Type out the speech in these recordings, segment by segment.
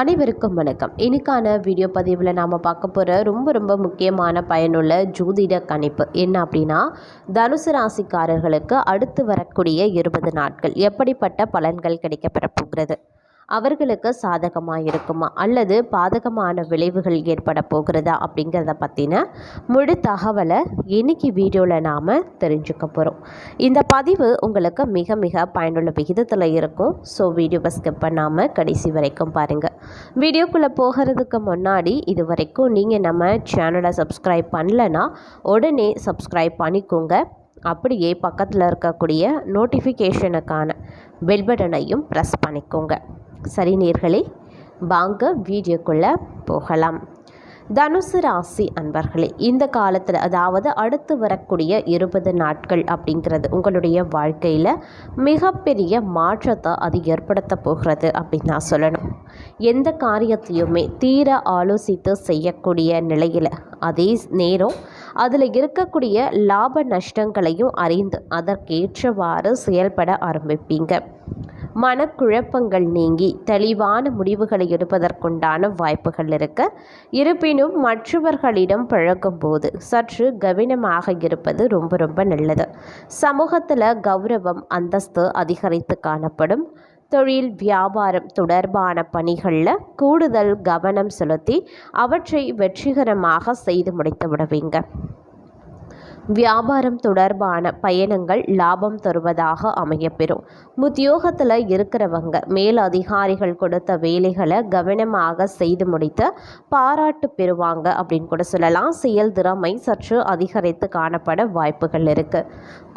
அனைவருக்கும் வணக்கம். இன்னைக்கான வீடியோ பதிவில் நாம் பார்க்க போகிற ரொம்ப ரொம்ப முக்கியமான பயனுள்ள ஜோதிட கணிப்பு என்ன அப்படின்னா தனுசு ராசிக்காரர்களுக்கு அடுத்து வரக்கூடிய இருபது நாட்கள் எப்படிப்பட்ட பலன்கள் கிடைக்கப்பெற போகிறது? அவர்களுக்கு சாதகமாக இருக்குமா அல்லது பாதகமான விளைவுகள் ஏற்பட போகிறதா? அப்படிங்கிறத பற்றின முழு தகவலை இன்னைக்கு வீடியோவில் நாம் தெரிஞ்சுக்க போகிறோம் இந்த பதிவு உங்களுக்கு மிக மிக பயனுள்ள விகிதத்தில் இருக்கும். ஸோ வீடியோவை ஸ்கிப் பண்ணாமல் கடைசி வரைக்கும் பாருங்கள் வீடியோக்குள்ளே போகிறதுக்கு முன்னாடி இது வரைக்கும் நீங்கள் நம்ம சேனலை சப்ஸ்கிரைப் பண்ணலன்னா உடனே சப்ஸ்கிரைப் பண்ணிக்கோங்க. அப்படியே பக்கத்தில் இருக்கக்கூடிய நோட்டிஃபிகேஷனுக்கான பெல் பட்டனையும் ப்ரெஸ் பண்ணிக்கோங்க. சரி நேர்களே வாங்க வீடியோக்குள்ளே போகலாம். தனுசு ராசி அன்பர்களே இந்த காலத்தில் அதாவது அடுத்து வரக்கூடிய இருபது நாட்கள் அப்படிங்கிறது உங்களுடைய வாழ்க்கையில் மிகப்பெரிய மாற்றத்தை அது ஏற்படுத்த போகிறது அப்படின்னு நான் சொல்லணும். எந்த காரியத்தையுமே தீர ஆலோசித்து செய்யக்கூடிய நிலையில் அதே நேரம் அதில் இருக்கக்கூடிய லாப நஷ்டங்களையும் அறிந்து அதற்கேற்றவாறு செயல்பட ஆரம்பிப்பீங்க. மனக்குழப்பங்கள் நீங்கி தெளிவான முடிவுகளை எடுப்பதற்குண்டான வாய்ப்புகள் இருக்க. இருப்பினும் மற்றவர்களிடம் பழகும்போது சற்று கவனமாக இருப்பது ரொம்ப ரொம்ப நல்லது. சமூகத்தில் கௌரவம் அந்தஸ்து அதிகரித்து காணப்படும். தொழில் வியாபாரம் தொடர்பான பணிகளில் கூடுதல் கவனம் செலுத்தி அவற்றை வெற்றிகரமாக செய்து முடித்து விடுவீங்க. வியாபாரம் தொடர்பான பயணங்கள் லாபம் தருவதாக அமையப்பெறும். உத்தியோகத்தில் இருக்கிறவங்க மேல் அதிகாரிகள் கொடுத்த வேலைகளை கவனமாக செய்து முடித்து பாராட்டு பெறுவாங்க அப்படின்னு கூட சொல்லலாம். செயல் திறமை சற்று அதிகரித்து காணப்பட வாய்ப்புகள் இருக்குது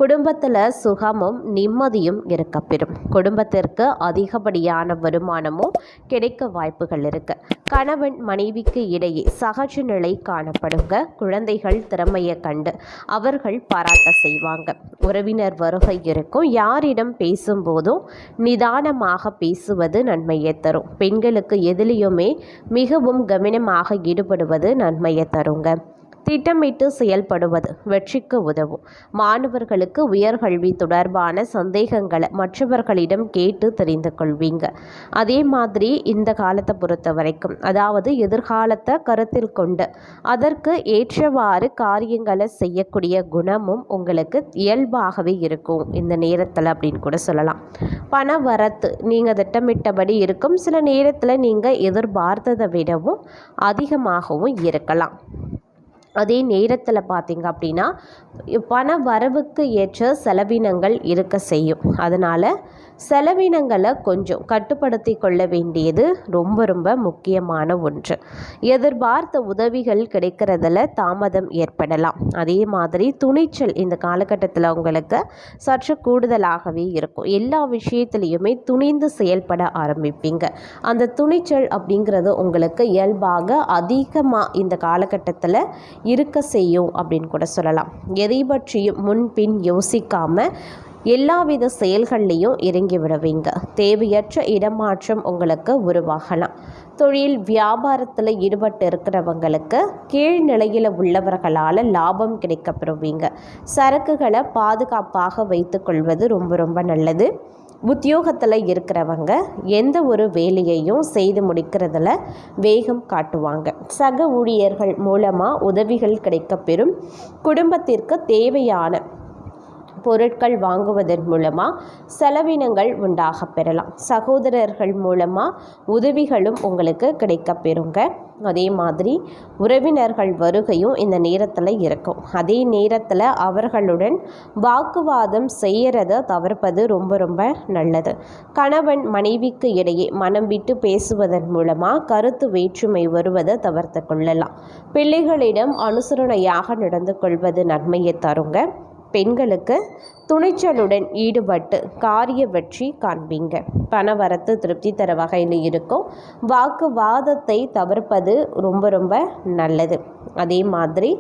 குடும்பத்தில் சுகமும் நிம்மதியும் இருக்கப்பெறும். குடும்பத்திற்கு அதிகப்படியான வருமானமும் கிடைக்க வாய்ப்புகள் இருக்குது கணவன் மனைவிக்கு இடையே சகஜ நிலை காணப்படுங்க. குழந்தைகள் திறமையை கண்டு அவர்கள் பாராட்ட செய்வாங்க. உறவினர் வருகை இருக்கும். யாரிடம் பேசும்போதும் நிதானமாக பேசுவது நன்மையை தரும். பெண்களுக்கு எதிலையுமே மிகவும் கவனமாக ஈடுபடுவது நன்மையை தருங்க. திட்டமிட்டு செயல்படுவது வெற்றிக்கு உதவும். மாணவர்களுக்கு உயர்கல்வி தொடர்பான சந்தேகங்களை மற்றவர்களிடம் கேட்டு தெரிந்து கொள்வீங்க. அதே மாதிரி இந்த காலத்தை பொறுத்த வரைக்கும் அதாவது எதிர்காலத்தை கருத்தில் கொண்டு அதற்கு ஏற்றவாறு காரியங்களை செய்யக்கூடிய குணமும் உங்களுக்கு இயல்பாகவே இருக்கும். இந்த நேரத்தில் அப்படின்னு கூட சொல்லலாம். பண வரத்து நீங்கள் திட்டமிட்டபடி இருக்கும். சில நேரத்தில் நீங்கள் எதிர்பார்த்ததை விடவும் அதிகமாகவும் இருக்கலாம். அதே நேரத்தில் பார்த்திங்க அப்படின்னா பண வரவுக்கு ஏற்ற செலவினங்கள் இருக்க செய்யும். அதனால் செலவினங்களை கொஞ்சம் கட்டுப்படுத்தி கொள்ள வேண்டியது ரொம்ப ரொம்ப முக்கியமான ஒன்று. எதிர்பார்த்த உதவிகள் கிடைக்கிறதுல தாமதம் ஏற்படலாம். அதே மாதிரி துணிச்சல் இந்த காலகட்டத்தில் உங்களுக்கு சற்று கூடுதலாகவே இருக்கும். எல்லா விஷயத்துலேயுமே துணிந்து செயல்பட ஆரம்பிப்பீங்க. அந்த துணிச்சல் அப்படிங்கிறது உங்களுக்கு இயல்பாக அதிகமாக இந்த காலகட்டத்தில் இருக்க செய்யும் அப்படின்னு கூட சொல்லலாம். எதை பற்றியும் முன்பின் யோசிக்காமல் எல்லாவித செயல்கள்லேயும் இறங்கி விடுவீங்க. தேவையற்ற இடமாற்றம் உங்களுக்கு உருவாகலாம். தொழில் வியாபாரத்தில் ஈடுபட்டு இருக்கிறவங்களுக்கு கீழ்நிலையில் உள்ளவர்களால் லாபம் கிடைக்கப்பெறுவீங்க. சரக்குகளை பாதுகாப்பாக வைத்துக்கொள்வது ரொம்ப ரொம்ப நல்லது. உத்தியோகத்தில் இருக்கிறவங்க எந்த ஒரு வேலையையும் செய்து முடிக்கிறதுல வேகம் காட்டுவாங்க. சக ஊழியர்கள் மூலமாக உதவிகள் கிடைக்கப்பெறும். குடும்பத்திற்கு தேவையான பொருட்கள் வாங்குவதன் மூலமாக செலவினங்கள் உண்டாக பெறலாம். சகோதரர்கள் மூலமாக உதவிகளும் உங்களுக்கு கிடைக்கப்பெறுங்க அதே மாதிரி உறவினர்கள் வருகையும் இந்த நேரத்தில் இருக்கும். அதே நேரத்தில் அவர்களுடன் வாக்குவாதம் செய்கிறத தவிர்ப்பது ரொம்ப ரொம்ப நல்லது. கணவன் மனைவிக்கு இடையே மனம் விட்டு பேசுவதன் மூலமாக கருத்து வேற்றுமை வருவதை தவிர்த்து கொள்ளலாம். பிள்ளைகளிடம் அனுசரணையாக நடந்து கொள்வது நன்மையை தருங்க. பெண்களுக்கு துணிச்சலுடன் ஈடுபட்டு காரிய வெற்றி காண்பீங்க. பணவரத்து திருப்தி தர வகையில் இருக்கும். வாக்குவாதத்தை தவிர்ப்பது ரொம்ப ரொம்ப நல்லது. அதே மாதிரி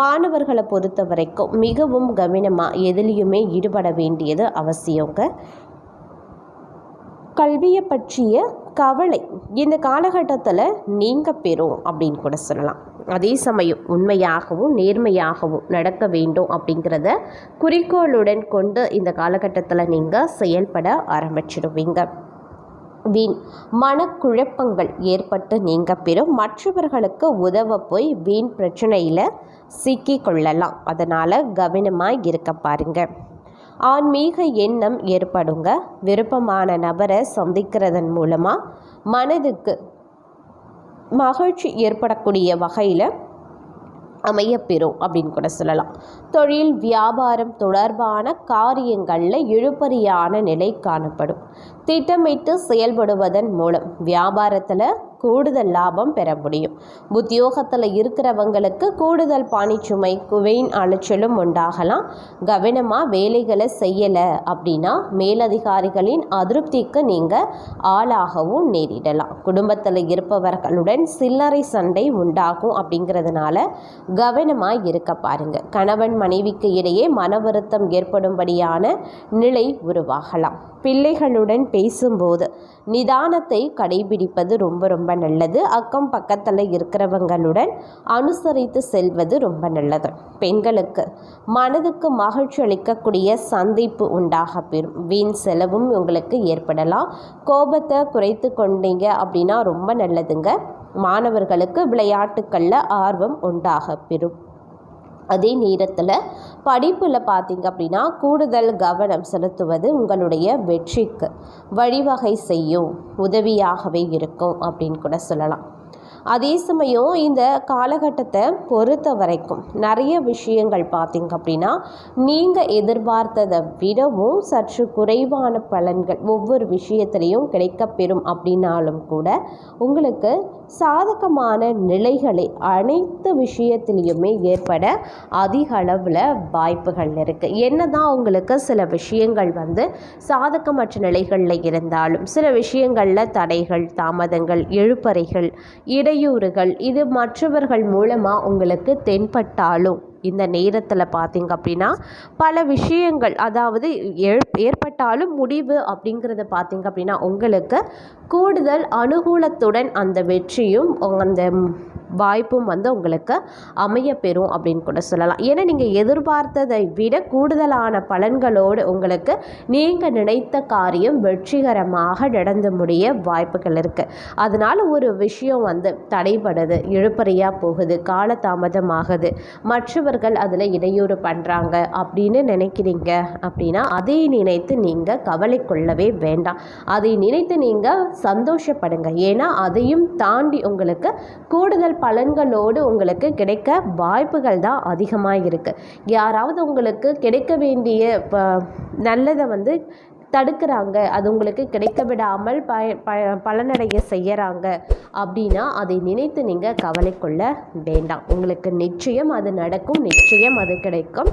மாணவர்களை பொறுத்த வரைக்கும் மிகவும் கவனமாக எதுலேயுமே ஈடுபட வேண்டியது அவசியங்க. கல்வியை பற்றிய கவலை இந்த காலகட்டத்தில் நீங்கள் பெறும் அப்படின்னு கூட சொல்லலாம். அதே சமயம் உண்மையாகவும் நேர்மையாகவும் நடக்க வேண்டும் அப்படிங்கிறத குறிக்கோளுடன் கொண்டு இந்த காலகட்டத்தில் நீங்கள் செயல்பட ஆரம்பிச்சிடுவீங்க. வீண் மனக்குழப்பங்கள் ஏற்பட்டு நீங்க பெறும். மற்றவர்களுக்கு உதவ போய் வீண் பிரச்சனையில் சிக்கிக்கொள்ளலாம் அதனால் கவனமாக இருக்க பாருங்கள் ஆன்மீக எண்ணம் ஏற்படுங்க. விருப்பமான நபரை சந்திக்கிறதன் மூலமாக மனதுக்கு மகிழ்ச்சி ஏற்படக்கூடிய வகையில் அமையப்பெறும் அப்படின்னு கூட சொல்லலாம். தொழில் வியாபாரம் தொடர்பான காரியங்களில் இழுபறியான நிலை காணப்படும். திட்டமிட்டு செயல்படுவதன் மூலம் வியாபாரத்தில் கூடுதல் லாபம் பெற முடியும். உத்தியோகத்தில் இருக்கிறவங்களுக்கு கூடுதல் பாணிச்சுமை குவைன் அலைச்சலும் உண்டாகலாம். கவனமாக வேலைகளை செய்யலை அப்படின்னா மேலதிகாரிகளின் அதிருப்திக்கு நீங்கள் ஆளாகவும் நேரிடலாம். குடும்பத்தில் இருப்பவர்களுடன் சில்லறை சண்டை உண்டாகும் அப்படிங்கிறதுனால கவனமாக இருக்க பாருங்கள் கணவன் மனைவிக்கு இடையே மன வருத்தம் ஏற்படும்படியான நிலை உருவாகலாம். பிள்ளைகளுடன் பேசும்போது நிதானத்தை கடைபிடிப்பது ரொம்ப ரொம்ப நல்லது. அக்கம் பக்கத்தில் இருக்கிறவங்களுடன் அனுசரித்து செல்வது ரொம்ப நல்லது. பெண்களுக்கு மனதுக்கு மகிழ்ச்சி அளிக்கக்கூடிய சந்திப்பு உண்டாக பெறும் வீண் செலவும் உங்களுக்கு ஏற்படலாம். கோபத்தை குறைத்து கொண்டீங்க அப்படின்னா ரொம்ப நல்லதுங்க. மாணவர்களுக்கு விளையாட்டுக்களில் ஆர்வம் உண்டாக பெறும் அதே நேரத்தில் படிப்பில் பார்த்தீங்க அப்படின்னா கூடுதல் கவனம் செலுத்துவது உங்களுடைய வெற்றிக்கு வழிவகை செய்யும் உதவியாகவே இருக்கும் அப்படின்னு கூட சொல்லலாம். அதே சமயம் இந்த காலகட்டத்தை பொறுத்த வரைக்கும் நிறைய விஷயங்கள் பார்த்திங்க அப்படின்னா நீங்கள் எதிர்பார்த்ததை விடவும் சற்று குறைவான பலன்கள் ஒவ்வொரு விஷயத்திலையும் கிடைக்கப்பெறும் அப்படின்னாலும் கூட உங்களுக்கு சாதகமான நிலைகளை அனைத்து விஷயத்திலையுமே ஏற்பட அதிக அளவில் வாய்ப்புகள் இருக்குது என்ன தான் உங்களுக்கு சில விஷயங்கள் வந்து சாதகமற்ற நிலைகளில் இருந்தாலும் சில விஷயங்களில் தடைகள் தாமதங்கள் எழுப்பறைகள் இடையூறுகள். இது மற்றவர்கள் மூலமாக உங்களுக்கு தென்பட்டாலும். இந்த நேரத்தில் பார்த்திங்க அப்படின்னா பல விஷயங்கள் அதாவது ஏற்பட்டாலும் முடிவு அப்படிங்கிறத பார்த்திங்க அப்படின்னா உங்களுக்கு கூடுதல் அனுகூலத்துடன் அந்த வெற்றியும் அந்த வாய்ப்பும் வந்து உங்களுக்கு அமையப்பெறும் அப்படின்னு கூட சொல்லலாம். ஏன்னா நீங்கள் எதிர்பார்த்ததை விட கூடுதலான பலன்களோடு உங்களுக்கு நீங்கள் நினைத்த காரியம் வெற்றிகரமாக நடந்து முடிய வாய்ப்புகள் இருக்குது அதனால் ஒரு விஷயம் வந்து தடைபடுது இழுப்பறையாக போகுது காலதாமதமாகுது. மற்றவர்கள் அதில் இடையூறு பண்ணுறாங்க அப்படின்னு நினைக்கிறீங்க அப்படின்னா அதை நினைத்து நீங்கள் கவலை கொள்ளவே வேண்டாம். அதை நினைத்து நீங்கள் சந்தோஷப்படுங்க. ஏன்னா அதையும் தாண்டி உங்களுக்கு கூடுதல் பலன்களோடு உங்களுக்கு கிடைக்க வாய்ப்புகள் தான் அதிகமாக இருக்குது யாராவது உங்களுக்கு கிடைக்க வேண்டிய ப நல்லதை வந்து தடுக்கிறாங்க. அது உங்களுக்கு கிடைக்க விடாமல் பய ப பலனடைய செய்கிறாங்க அப்படின்னா அதை நினைத்து நீங்கள் கவலை கொள்ள வேண்டாம். உங்களுக்கு நிச்சயம் அது நடக்கும். நிச்சயம் அது கிடைக்கும்.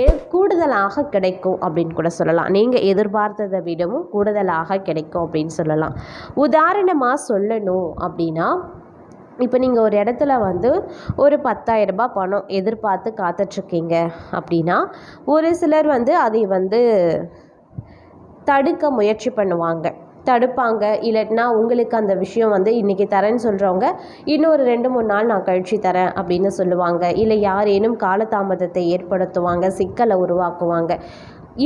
ஏ கூடுதலாக கிடைக்கும் அப்படின்னு கூட சொல்லலாம். நீங்கள் எதிர்பார்த்ததை விடவும் கூடுதலாக கிடைக்கும் அப்படின்னு சொல்லலாம். உதாரணமாக சொல்லணும் அப்படின்னா இப்போ நீங்கள் ஒரு இடத்துல வந்து ஒரு பத்தாயிரரூபா பணம் எதிர்பார்த்து காத்துட்ருக்கீங்க அப்படின்னா ஒரு சிலர் வந்து அதை வந்து தடுக்க முயற்சி பண்ணுவாங்க. தடுப்பாங்க. இல்லைன்னா உங்களுக்கு அந்த விஷயம் வந்து இன்றைக்கி தரேன்னு சொல்கிறவங்க இன்னொரு ரெண்டு மூணு நாள் நான் கழிச்சு தரேன் அப்படின்னு சொல்லுவாங்க. இல்லை யாரேனும் காலதாமதத்தை ஏற்படுத்துவாங்க சிக்கலை உருவாக்குவாங்க.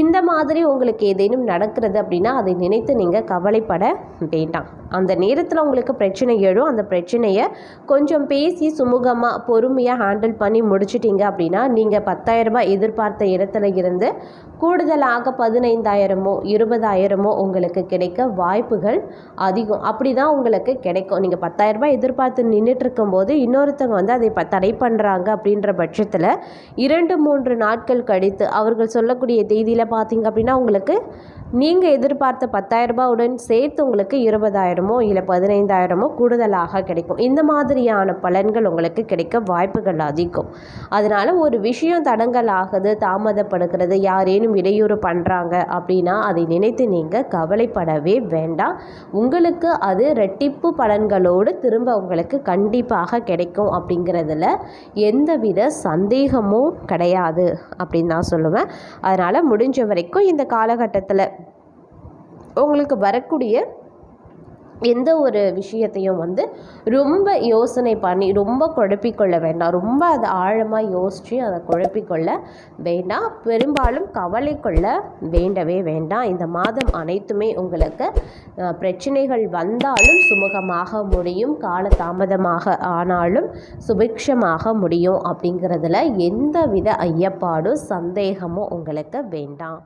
இந்த மாதிரி உங்களுக்கு ஏதேனும் நடக்கிறது அப்படின்னா அதை நினைத்து நீங்கள் கவலைப்பட வேண்டாம். அந்த நேரத்தில் உங்களுக்கு பிரச்சனை எழும். அந்த பிரச்சனையை கொஞ்சம் பேசி சுமூகமாக பொறுமையாக ஹேண்டில் பண்ணி முடிச்சிட்டிங்க அப்படின்னா நீங்கள் பத்தாயிரரூபா எதிர்பார்த்த இடத்துல இருந்து கூடுதலாக பதினைந்தாயிரமோ இருபதாயிரமோ உங்களுக்கு கிடைக்க வாய்ப்புகள் அதிகம். அப்படி தான் உங்களுக்கு கிடைக்கும். நீங்கள் பத்தாயிரரூபா எதிர்பார்த்து நின்றுட்டு இருக்கும்போது இன்னொருத்தவங்க வந்து அதை ப தடை பண்ணுறாங்க அப்படின்ற பட்சத்தில் இரண்டு மூன்று நாட்கள் கழித்து அவர்கள் சொல்லக்கூடிய தேதியில் பார்த்தீங்க அப்படின்னா உங்களுக்கு நீங்கள் எதிர்பார்த்த பத்தாயிரரூபாவுடன் சேர்த்து உங்களுக்கு இருபதாயிரமோ இல்லை பதினைந்தாயிரமோ கூடுதலாக கிடைக்கும். இந்த மாதிரியான பலன்கள் உங்களுக்கு கிடைக்க வாய்ப்புகள் அதிகம். அதனால் ஒரு விஷயம் தடங்கல் ஆகுது தாமதப்படுகிறது யாரேனும் இடையூறு பண்ணுறாங்க அப்படின்னா அதை நினைத்து நீங்கள் கவலைப்படவே வேண்டாம். உங்களுக்கு அது ரெட்டிப்பு பலன்களோடு திரும்ப உங்களுக்கு கண்டிப்பாக கிடைக்கும் அப்படிங்கிறதுல எந்தவித சந்தேகமும் கிடையாது அப்படின்னு நான் சொல்லுவேன். அதனால் முடிஞ்ச வரைக்கும் இந்த காலகட்டத்தில் உங்களுக்கு வரக்கூடிய எந்த ஒரு விஷயத்தையும் வந்து ரொம்ப யோசனை பண்ணி ரொம்ப குழப்பிக்கொள்ள வேண்டாம். ரொம்ப அதை ஆழமாக யோசித்து அதை குழப்பிக்கொள்ள வேண்டாம். பெரும்பாலும் கவலை கொள்ள வேண்டவே வேண்டாம். இந்த மாதம் அனைத்துமே உங்களுக்கு பிரச்சனைகள் வந்தாலும் சுமூகமாக முடியும். கால தாமதமாக ஆனாலும் சுபிக்ஷமாக முடியும். அப்படிங்கிறதுல எந்தவித ஐயப்பாடும் சந்தேகமும் உங்களுக்கு வேண்டாம்.